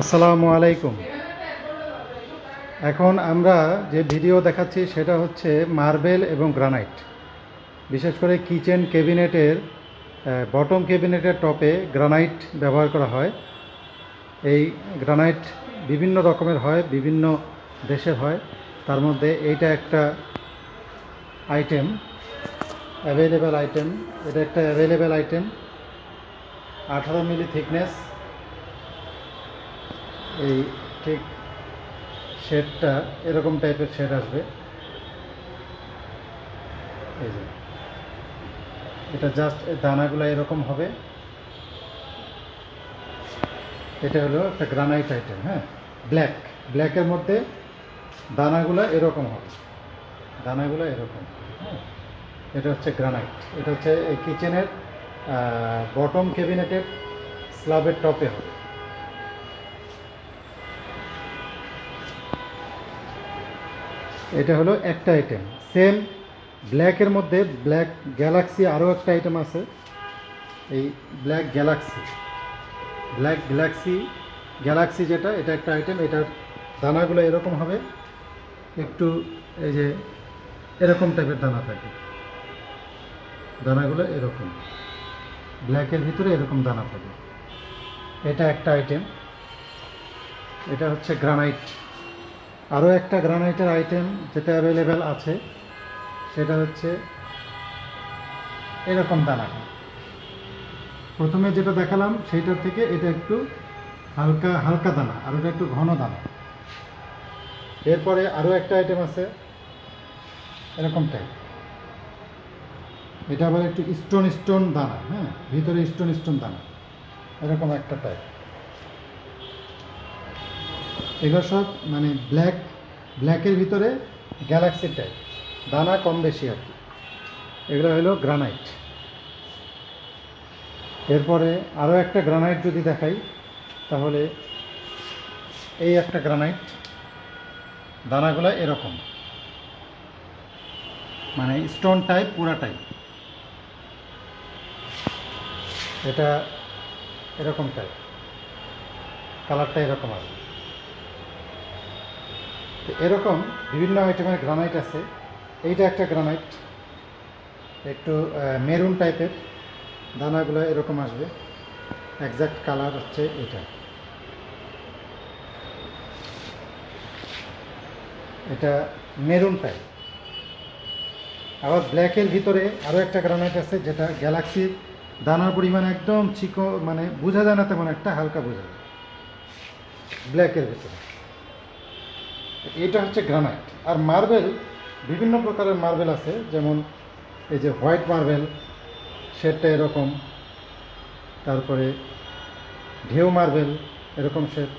আসসালামু আলাইকুম। এখন আমরা যে ভিডিও দেখাচ্ছি সেটা হচ্ছে মার্বেল এবং গ্রানাইট। বিশেষ করে কিচেন ক্যাবিনেটের বটম ক্যাবিনেটের টপে গ্রানাইট ব্যবহার করা হয়। এই গ্রানাইট বিভিন্ন রকমের হয়, বিভিন্ন দেশের হয়। তার মধ্যে এইটা একটা আইটেম অ্যাভেলেবেল আইটেম এটা একটা অ্যাভেলেবেল আইটেম আঠারো মিলি থিকনেস। এই ঠিক শেডটা এরকম টাইপের শেড আসবে। এই যে। এটা জাস্ট দানাগুলো এরকম হবে। এটা হলো একটা গ্রানাইট আইটেম হ্যাঁ? ব্ল্যাক ব্ল্যাকের মধ্যে দানাগুলো এরকম হবে। দানাগুলো এরকম হ্যাঁ? এটা হচ্ছে গ্রানাইট এটা হচ্ছে এই কিচেনের বটম ক্যাবিনেটের স্ল্যাবের টপে হবে। এটা হলো একটা আইটেম সেম ব্ল্যাকের মধ্যে ব্ল্যাক গ্যালাক্সি আরও একটা আইটেম আছে। এই black galaxy black galaxy galaxy যেটা, এটা একটা আইটেম এটার দানাগুলো এরকম হবে। একটু এই যে এরকম টাইপের দানা থাকে। দানাগুলো এরকম। ব্ল্যাকের ভিতরে এরকম দানা থাকে। এটা একটা আইটেম এটা হচ্ছে গ্রানাইট আরও একটা গ্রানাইটের আইটেম যেটা অ্যাভেলেবেল আছে, সেটা হচ্ছে এরকম দানা। প্রথমে যেটা দেখালাম, সেইটার থেকে এটা একটু হালকা হালকা দানা, আর এটা একটু ঘন দানা। এরপরে আরও একটা আইটেম আছে, এরকম টাইপ এটা আবার একটু স্টোন স্টোন দানা হ্যাঁ ভিতরে স্টোন স্টোন দানা, এরকম একটা টাইপ এগুলো সব মানে ব্ল্যাক ব্ল্যাকের ভিতরে গ্যালাক্সি টাইপ দানা কম বেশি আর কি। এগুলো হলো গ্রানাইট এরপরে আরও একটা গ্রানাইট যদি দেখাই, তাহলে এই একটা গ্রানাইট দানাগুলো এরকম। মানে স্টোন টাইপ পুরা টাইপ এটা এরকম টাইপ কালারটা এরকম তো এরকম বিভিন্ন আইটেমের গ্রানাইট আছে। এইটা একটা গ্রানাইট একটু মেরুন টাইপের দানাগুলো এরকম আসবে। একজ্যাক্ট কালার হচ্ছে এটা। এটা মেরুন টাইপ আবার ব্ল্যাকের ভিতরে আরও একটা গ্রানাইট আছে, যেটা গ্যালাক্সির দানার পরিমাণ একদম চিকো মানে বোঝা যায় না তেমন একটা, হালকা বোঝা যায়। ব্ল্যাকের ভিতরে। এটা হচ্ছে গ্রানাইট আর মার্বেল বিভিন্ন প্রকারের মার্বেল আছে, যেমন এই যে হোয়াইট মার্বেল শেডটা এরকম, তারপরে ঢেউ মার্বেল এরকম শেড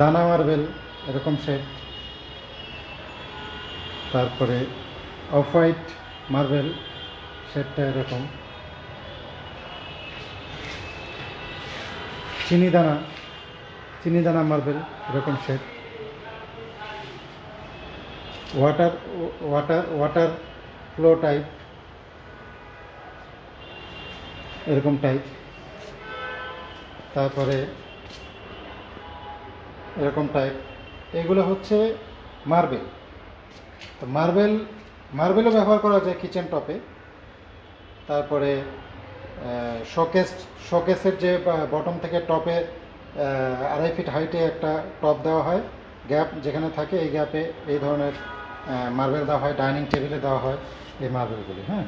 দানা মার্বেল এরকম শেড তারপরে অফ হোয়াইট মার্বেল শেডটা এরকম, চিনি দানা চিনি দানা মার্বেল এরকম shade. Water water water flow type এরকম টাইপ তারপরে এরকম টাইপ এগুলো হচ্ছে মার্বেল তো মার্বেল মার্বেলও ব্যবহার করা যায় কিচেন টপে তারপরে শোকেস শোকেসের যে বটম থেকে টপে আড়াই ফিট হাইটে একটা টপ দেওয়া হয়। গ্যাপ যেখানে থাকে, এই গ্যাপে এই ধরনের মার্বেল দেওয়া হয় ডাইনিং টেবিলে দেওয়া হয় এই মার্বেলগুলি হ্যাঁ।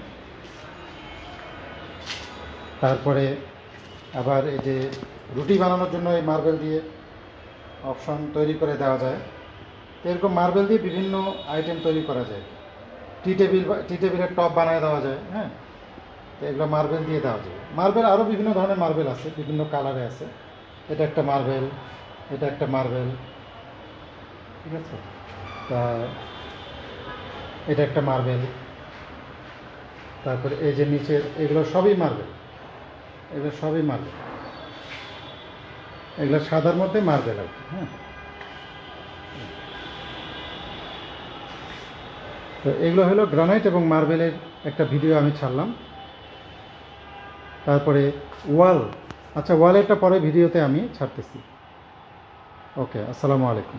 তারপরে আবার এই যে রুটি বানানোর জন্য এই মার্বেল দিয়ে অপশন তৈরি করে দেওয়া যায়। এরকম মার্বেল দিয়ে বিভিন্ন আইটেম তৈরি করা যায়। টি টেবিল টি টেবিলের টপ বানায় দেওয়া যায় হ্যাঁ। তো এগুলো মার্বেল দিয়ে দেওয়া যায়। মার্বেল আরও বিভিন্ন ধরনের মার্বেল আছে, বিভিন্ন কালারে আছে। এটা একটা মার্বেল এটা একটা মার্বেল ঠিক আছে? তা এটা একটা মার্বেল তারপরে এই যে নিচের এগুলো সবই মার্বেল এগুলো সবই মার্বেল এগুলো সাদার মধ্যে মার্বেল আর কি হ্যাঁ। তো এগুলো হলো গ্রানাইট এবং মার্বেলের একটা ভিডিও আমি ছাড়লাম। তারপরে ওয়াল আচ্ছা ওয়ালেটটা পরে ভিডিওতে আমি ছাড়তেছি। ওকে আসসালামু আলাইকুম।